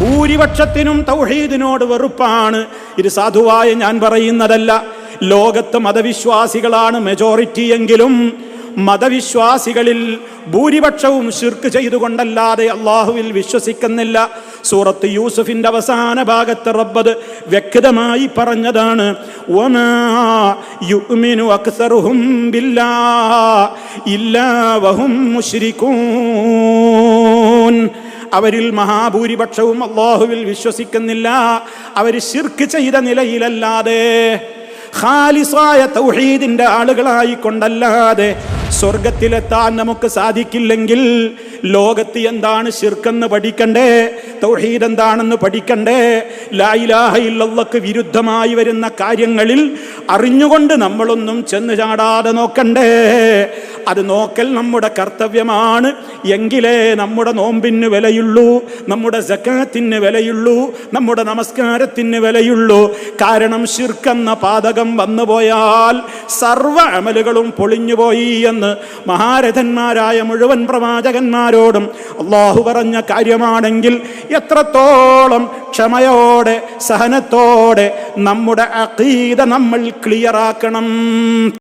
ഭൂരിപക്ഷത്തിനും തൗഹീദിനോട് വെറുപ്പാണ്. ഇത് സാധുവായ ഞാൻ പറയുന്നതല്ല. ലോകത്ത് മതവിശ്വാസികളാണ് മെജോറിറ്റി എങ്കിലും മതവിശ്വാസികളിൽ ഭൂരിപക്ഷവും ശിർക്ക് ചെയ്തുകൊണ്ടല്ലാതെ അള്ളാഹുവിൽ വിശ്വസിക്കുന്നില്ല. സൂറത്ത് യൂസുഫിന്റെ അവസാന ഭാഗത്ത് റബ്ബത് വ്യക്തമായി പറഞ്ഞതാണ് "വമാ യുഅ്മിനു അക്സറുഹും ബില്ലാ ഇല്ലാ വഹും മുശ്രിക്കൂൻ അവരിൽ മഹാഭൂരിപക്ഷവും അള്ളാഹുവിൽ വിശ്വസിക്കുന്നില്ല. അവർ ശിർക്ക് ചെയ്ത നിലയിലല്ലാതെ ഖാലിസായ തൗഹീദിന്റെ ആളുകളായി കൊണ്ടല്ലാതെ സ്വർഗത്തിലെത്താൻ നമുക്ക് സാധിക്കില്ലെങ്കിൽ ലോകത്ത് എന്താണ് ശിർക്കെന്ന് പഠിക്കണ്ടേ? തൗഹീദ് എന്താണെന്ന് പഠിക്കണ്ടേ? ലായിലാഹ ഇല്ലല്ലക്ക് വിരുദ്ധമായി വരുന്ന കാര്യങ്ങളിൽ അറിഞ്ഞുകൊണ്ട് നമ്മളൊന്നും ചെന്ന് ചാടാതെ നോക്കണ്ടേ? അത് നോക്കൽ നമ്മുടെ കർത്തവ്യമാണ്. എങ്കിലേ നമ്മുടെ നോമ്പിന് വിലയുള്ളൂ നമ്മുടെ ജക്കാത്തിന് വിലയുള്ളൂ നമ്മുടെ നമസ്കാരത്തിന് വിലയുള്ളൂ. കാരണം ശിർക്കെന്ന പാതകം വന്നുപോയാൽ സർവ അമലുകളും പൊളിഞ്ഞുപോയി എന്ന് മഹാരഥന്മാരായ മുഴുവൻ പ്രവാചകന്മാരോടും അള്ളാഹു പറഞ്ഞ കാര്യമാണെങ്കിൽ എത്രത്തോളം ക്ഷമയോടെ സഹനത്തോടെ നമ്മുടെ അഖീദ നമ്മൾ ക്ലിയറാക്കണം